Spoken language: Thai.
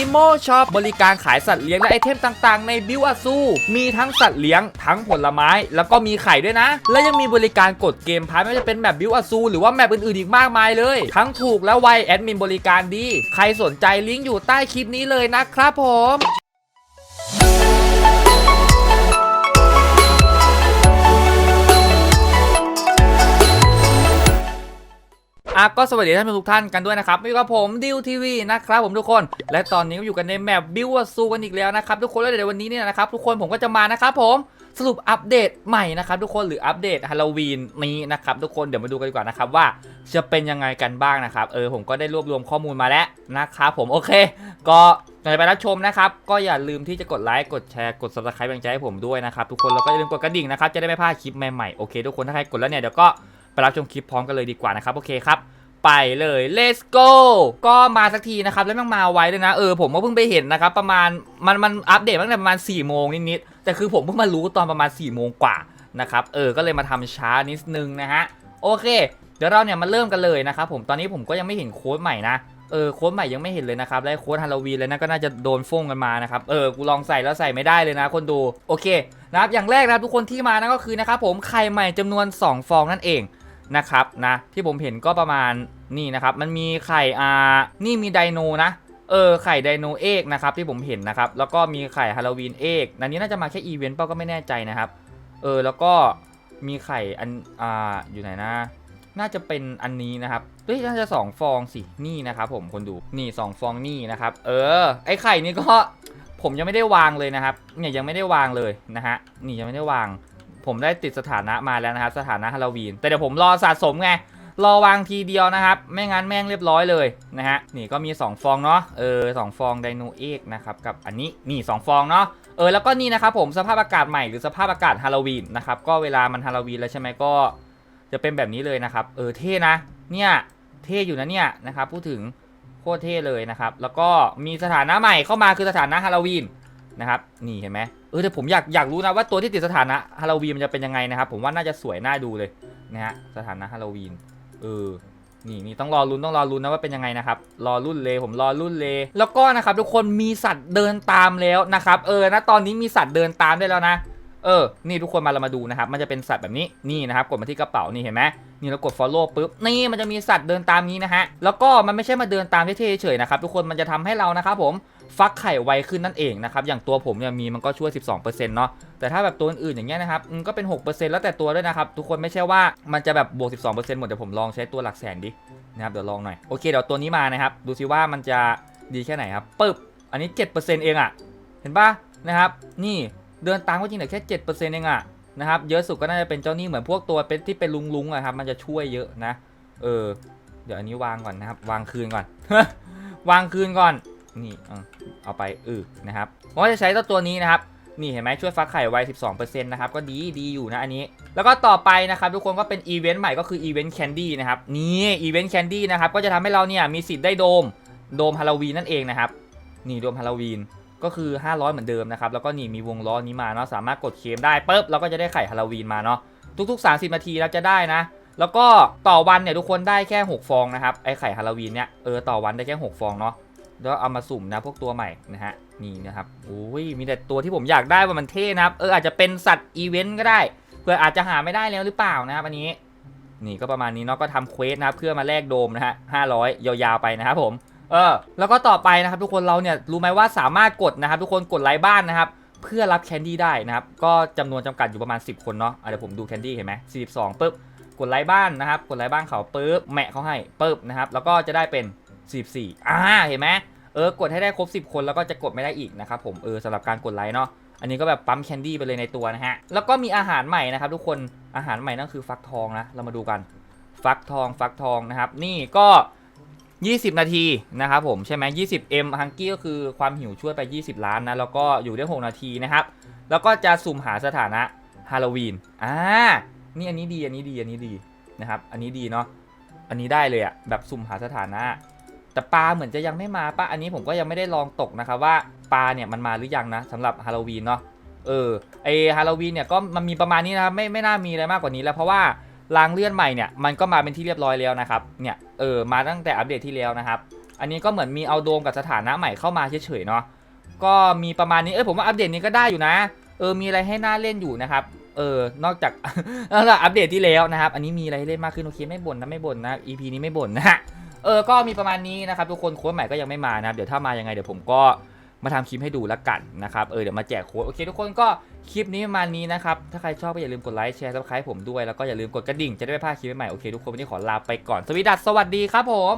นิโมช็อปบริการขายสัตว์เลี้ยงและไอเทมต่างๆ ในบิวอาซูมีทั้งสัตว์เลี้ยงทั้งผลไม้ แล้วก็มีไข่ด้วยนะ และยังมีบริการกดเกมพาร์ทไม่ว่าจะเป็นแมปบิวอาซูหรือว่าแมปอื่นๆอีกมากมายเลย ทั้งถูกและไวแอดมินบริการดี ใครสนใจลิงก์อยู่ใต้คลิปนี้เลยนะครับผม อะก็สวัสดีท่านผู้ชมทุกท่านกันด้วยนะครับอยู่กับผมดิวทีวีนะครับผมทุกคน และตอนนี้ก็อยู่กันในแมปบิวซูกันอีกแล้วนะครับทุกคนแล้วเดี๋ยววันนี้เนี่ยนะครับทุกคนผมก็จะมานะครับผมสรุปอัปเดตใหม่นะครับทุกคนหรืออัปเดตฮาโลวีนนี้นะครับทุกคนเดี๋ยวมาดูกันดีกว่านะครับว่าจะเป็นยังไงกันบ้างนะครับเออผมก็ได้รวบรวมข้อมูลมาแล้วนะครับผมโอเค ก็ก่อนไปรับชมนะครับก็อย่าลืมที่จะกดไลค์กดแชร์กด subscribe บังใจให้ผมด้วยนะครับทุกคนแล้วก็อย่าลืมกดกระดิ่งนะครับจะได้ไม่พลาดคลิปใหม่ๆโอเคทุกคนถ้าใครกดแล้วเนี่ยเดี๋ยวก็ไปรับชมคลิปพร้อมกันเลยดีกว่านะครับโอเคครับ ไปเลย let's go ก็มาสักทีนะครับ แล้วม่งมาไวเลยนะ เออ ผมก็เพิ่งไปเห็นนะครับ ประมาณ มัน มันอัปเดตตั้งแต่ประมาณ4ี่โมงนิดๆ แต่คือผมเพิ่งมารู้ตอนประมาณ4ี่โมงกว่านะครับ เออ ก็เลยมาทำช้านิดนึงนะฮะ โอเค เดี๋ยวเราเนี่ยมาเริ่มกันเลยนะครับผม ตอนนี้ผมก็ยังไม่เห็นโค้ดใหม่นะ เออ โค้ดใหม่ยังไม่เห็นเลยนะครับและโค้ดฮาโลวีนเลยนะก็น่าจะโดนฟงกันมานะครับ เออ กูลองใส่แล้วใส่ไม่ได้เลยนะ คนดู โอเค นะครับ อย่างแรกนะครับทุกคนที่มานะก็คือนะครับผม ไข่ใหม่จำนวน 2 ฟองนั่นเอง นะครับนะที่ผมเห็นก็ประมาณนี่นะครับ มันมีไข่อานี่มีไดโนนะเออไข่ไดโนเอกนะครับที่ผมเห็นนะครับ แล้วก็มีไข่ฮาโลวีนเอกอันนี้น่าจะมาแค่อีเวนต์เปล่าก็ไม่แน่ใจนะครับ เออแล้วก็มีไข่อันอ่าอยู่ไหนนะน่าจะเป็นอันนี้นะครับเฮ้ยน่าจะสองฟองสิ นี่นะครับผมคนดู นี่สองฟองนี่นะครับ เออ ไอไข่นี่ก็ผมยังไม่ได้วางเลยนะครับ เนี่ยยังไม่ได้วางเลยนะฮะ นี่ยังไม่ได้วาง ผมได้ติดสถานะมาแล้วนะครับ สถานะฮาโลวีน แต่เดี๋ยวผมรอสะสมไง รอวางทีเดียวนะครับ ไม่งั้นแม่งเรียบร้อยเลยนะฮะ นี่ก็มี 2 ฟองเนาะ เออสองฟองไดโนเอกนะครับ กับอันนี้ นี่ 2 ฟองเนาะ เออ แล้วก็นี่นะครับผม สภาพอากาศใหม่หรือสภาพอากาศฮาโลวีนนะครับ ก็เวลามันฮาโลวีนแล้วใช่ไหมก็ จะเป็นแบบนี้เลยนะครับ เออ เท่นะ เนี่ย เท่อยู่นะเนี่ยนะครับ พูดถึงโคตรเท่เลยนะครับ แล้วก็มีสถานะใหม่เข้ามาคือสถานะฮาโลวีน นะครับนี่เห็นไหมเออแต่ผมอยากอยากรู้นะว่าตัวที่ติดสถานะฮาโลวีนมันจะเป็นยังไงนะครับผมว่าน่าจะสวยน่าดูเลยนะฮะสถานะฮาโลวีนเออนี่นี่ต้องรอลุ้นต้องรอลุ้นนะว่าเป็นยังไงนะครับรอรุ่นเลยผมรอรุ่นเลยแล้วก็นะครับทุกคนมีสัตว์เดินตามแล้วนะครับเออนะตอนนี้มีสัตว์เดินตามได้แล้วนะ เออ นี่ทุกคนมาเรามาดูนะครับ มันจะเป็นสัตว์แบบนี้ นี่นะครับ กดมาที่กระเป๋า นี่เห็นไหมนี่เรากด follow ปุ๊บ นี่มันจะมีสัตว์เดินตามนี้นะฮะ แล้วก็มันไม่ใช่มาเดินตามเท่ๆเฉยๆนะครับ ทุกคน มันจะทำให้เรานะครับผม ฟักไข่ไวขึ้นนั่นเองนะครับ อย่างตัวผมเนี่ยมีมันก็ช่วย 12%เนาะ แต่ถ้าแบบตัวอื่นๆอย่างเงี้ยนะครับมันก็เป็น 6%แล้วแต่ตัวด้วยนะครับ ทุกคนไม่ใช่ว่ามันจะแบบบวก 12%หมด เดี๋ยวผมลองใช้ตัวหลักแสนดิ นะครับ เดี๋ยวลองหน่อย โอเค เดี๋ยวตัวนี้มานะครับ ดูซิว่ามันจะดีแค่ไหนครับปึ๊บ อันนี้ 7%เองอะเห็นปะนะครับ นี่ เดินตามก็จริงแต่แค่7%เองอะนะครับเยอะสุดก็น่าจะเป็นเจ้านี่เหมือนพวกตัวเป็นที่เป็นลุงๆอะครับมันจะช่วยเยอะนะเออเดี๋ยวอันนี้วางก่อนนะครับ วางคืนก่อน วางคืนก่อนนี่เอาเอาไปเออนะครับผมก็จะใช้เจ้าตัวนี้นะครับนี่เห็นไหมช่วยฟักไข่ไว 12%นะครับก็ดีดีอยู่นะอันนี้ แล้วก็ต่อไปนะครับทุกคนก็เป็นอีเวนต์ใหม่ก็คืออีเวนต์แคนดี้นะครับนี่อีเวนต์แคนดี้นะครับก็จะทำให้เราเนี่ยมีสิทธิ์ได้โดมโดมฮาโลวีนนั่นเองนะครับนี่โดมฮาโลวีน ก็คือ 500 เหมือนเดิมนะครับ แล้วก็นี่มีวงล้อนี้มาเนาะ สามารถกดเคมได้ปุ๊บเราก็จะได้ไข่ฮาโลวีนมาเนาะ ทุก ๆ 30 นาทีเราจะได้นะ แล้วก็ต่อวันเนี่ยทุกคนได้แค่ 6 ฟองนะครับ ไอไข่ฮาโลวีนเนี่ย เออ ต่อวันได้แค่ 6 ฟองเนาะ แล้วเอามาสุ่มนะพวกตัวใหม่นะฮะ นี่นะครับโอ้ย มีแต่ตัวที่ผมอยากได้ว่ามันเท่นะครับ เออ อาจจะเป็นสัตว์อีเวนต์ก็ได้ เพื่ออาจจะหาไม่ได้แล้วหรือเปล่านะครับอันนี้ นี่ก็ประมาณนี้เนาะ ก็ทำเควสนะเพื่อมาแลกโดมนะฮะ500 ยาวๆไปนะครับผม เออแล้วก็ต่อไปนะครับทุกคนเราเนี่ยรู้ไหมว่าสามารถกดนะครับ ทุกคนกดไลค์บ้านนะครับ เพื่อรับแคนดี้ได้นะครับ ก็จำนวนจำกัดอยู่ประมาณ 10 คนเนาะเดี๋ยวผมดูแคนดี้เห็นไหม42ปุ๊บกดไลค์บ้านนะครับ กดไลค์บ้านเขาปุ๊บแมะเขาให้ปุ๊บนะครับ แล้วก็จะได้เป็น14อ่าเห็นไหมเออกดให้ได้ครบ 10 คนแล้วก็จะกดไม่ได้อีกนะครับผมเออสำหรับการกดไลค์เนาะอันนี้ก็แบบปั๊มแคนดี้ไปเลยในตัวนะฮะ แล้วก็มีอาหารใหม่นะครับทุกคนอาหารใหม่นั่นคือฟักทองนะเรามาดูกัน ฟักทองฟักทองนะครับ นี่ก็ 20 นาทีนะครับผมใช่ไหม20 M ฮังกี้ก็คือความหิวช่วยไป 20 ล้านนะ แล้วก็อยู่ได้ 6 นาทีนะครับ แล้วก็จะสุ่มหาสถานะฮาโลวีนอ่านี่อันนี้ดีอันนี้ดีอันนี้ดีนะครับอันนี้ดีเนาะอันนี้ได้เลยอะแบบสุ่มหาสถานะ แต่ปลาเหมือนจะยังไม่มาปะอันนี้ผมก็ยังไม่ได้ลองตกนะครับว่าปลาเนี่ยมันมาหรือยังนะสำหรับฮาโลวีนเนาะเออไอฮาโลวีนเนี่ยก็มันมีประมาณนี้นะครับไม่ไม่น่ามีอะไรมากกว่านี้แล้วเพราะว่า รางเลื่อนใหม่เนี่ยมันก็มาเป็นที่เรียบร้อยแล้วนะครับเนี่ยเออมาตั้งแต่อัปเดตที่แล้วนะครับ อันนี้ก็เหมือนมีเอาโดมกับสถานะใหม่เข้ามาเฉยๆเนาะก็มีประมาณนี้เอ้ยผมว่าอัปเดตนี้ก็ได้อยู่นะ เออมีอะไรให้น่าเล่นอยู่นะครับเออนอกจากนั่นแหละอัปเดตที่แล้วนะครับ อันนี้มีอะไรให้เล่นมากขึ้นโอเคไม่บ่นนะไม่บ่นนะ EP นี้ไม่บ่นนะฮะเออก็มีประมาณนี้นะครับทุกคนโค้ดใหม่ก็ยังไม่มานะครับเดี๋ยวถ้ามายังไงเดี๋ยวผมก็ มาทำคลิปให้ดูแล้วกันนะครับเออเดี๋ยวมาแจกโค้ดโอเคทุกคนก็คลิปนี้ประมาณนี้นะครับถ้าใครชอบก็อย่าลืมกดไลค์แชร์ซับสไครต์ผมด้วยแล้วก็อย่าลืมกดกระดิ่งจะได้ไม่พลาดคลิปใหม่ๆโอเคทุกคนวันนี้ขอลาไปก่อนสวัสดีครับผม